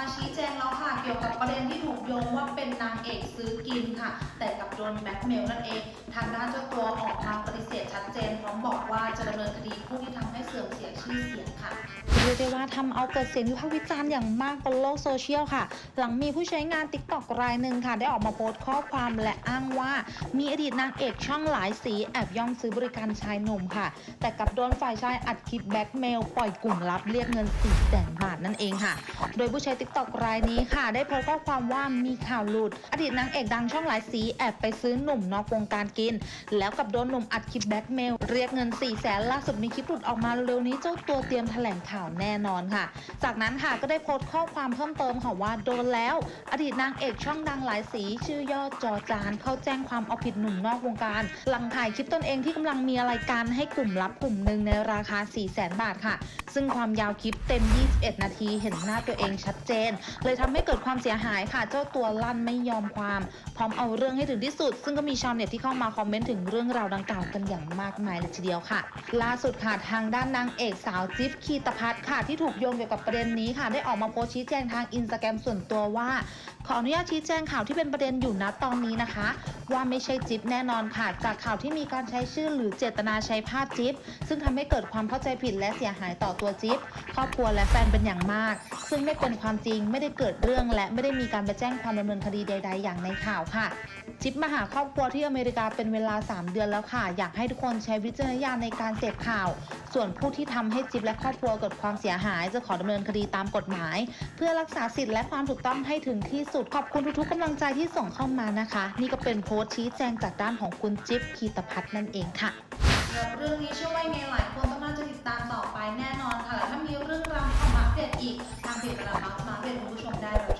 าชี้แจงแล้วค่ะ เกี่ยวกับประเด็นที่ถูกโยงว่าเป็นนางเอกซื้อกินค่ะ แต่กับโดนแบ็กเมลนั่นเอง ทางด้านเจ้าตัวออกมาปฏิเสธชัดเจน พร้อมบอกว่าจะดำเนินคดีผู้ที่ทำให้เสื่อมเสียชื่อเสียงค่ะเรียกได้ว่าทำเอาเกิดเสียงวิพากษ์วิจารณ์อย่างมากบนโลกโซเชียลค่ะ หลังมีผู้ใช้งาน t ิ k t o k รายหนึ่งค่ะ ได้ออกมาโพสต์ข้อความและอ้างว่า มีอดีตนางเอกช่องหลายสีแอบย่องซื้อบริการชายหนุ่มค่ะ แต่กับโดนฝ่ายชายอัดคลิปแบ็กเมลปล่อยกลุ่มลับเรียกเงิน4 0 0แสนบาทนั่นเองค่ะ โดยผู้ใช้ t ิ k t o k รายนี้ค่ะ ได้โพสต์ข้อความว่ามีข่าวหลุด อดีตนางเอกดังช่องหลายสีแอบไปซื้อหนุ่มนอกวงการกิน แล้วกับโดนหนุ่มอัดคลิปแบล็กเมล เรียกเงิน4 0 0แสนล่าสุดมีคลิปหลุดออกมาเร็วนี้เจ้าตัวเตรียมแถลงข่าวแน่นอนค่ะ จากนั้นค่ะก็ได้โพสต์ข้อความเพิ่มเติมค่ะว่าโดนแล้ว อดีตนางเอกช่องดังหลายสีชื่อยอดจอจานเข้าแจ้งความเอาผิดหนุ่มนอกวงการ หลังถ่ายคลิปตนเองที่กำลังมีอะไรกันให้กลุ่มลับกลุ่มหนึ่งในราคา4 0 0แสนบาทค่ะ ซึ่งความยาวคลิปเต็ม 21 นาทีเห็นหน้าตัวเองชัดเจนเลยทำให้เกิดความเสียหายค่ะ เจ้าตัวลั่นไม่ยอมความ พร้อมเอาเรื่องให้ถึงที่สุด ซึ่งก็มีชาวเน็ตที่เข้ามาคอมเมนต์ถึงเรื่องราวดังกล่าวกันอย่างมากมายเลยทีเดียวค่ะ ล่าสุดค่ะทางด้านนางเอกสาวจิ๊บคีตพัฒน์ค่ะที่ถูกโยงเกี่ยวกับประเด็นนี้ค่ะ ได้ออกมาโพสต์ชี้แจงทางอินสตาแกรมส่วนตัวว่า ขออนุญาตชี้แจงข่าวที่เป็นประเด็นอยู่นะตอนนี้นะคะ ว่าไม่ใช่จิ๊บแน่นอนค่ะ จากข่าวที่มีการใช้ชื่อหรือเจตนาใช้ภาพจิ๊บซึ่งทำให้เกิดความเข้าใจผิดและเสียหายต่อตัวจิ๊บครอบครัวและแฟนเป็นอย่างมาก ซึ่งไม่เป็นความจริงไม่ได้เกิดเรื่อง และไม่ได้มีการไปแจ้งความดำเนินคดีใด ๆ อย่างในข่าวค่ะ จิ๊บมาหาครอบครัวที่อเมริกาเป็นเวลา 3 เดือนแล้วค่ะ อยากให้ทุกคนใช้วิจารณญาณในการเสพข่าว ส่วนผู้ที่ทำให้จิ๊บและครอบครัวเกิดความเสียหาย จะขอดำเนินคดีตามกฎหมาย เพื่อรักษาสิทธิ์และความถูกต้องให้ถึงที่สุดขอบคุณทุกๆกำลังใจที่ส่งเข้ามานะคะ นี่ก็เป็นโพสต์ชี้แจงจากด้านของคุณจิ๊บคีตพัฒน์นั่นเองค่ะแล้วเรื่องนี้เชื่อว่ายังไงหลายคนต้องน่าจะติดตามต่อไปแน่นอนค่ะและถ้ามีเรื่องราวความาอัปเดตอีก ทางเพจกระดาษมาอัปเดตคุณผู้ชมได้รับ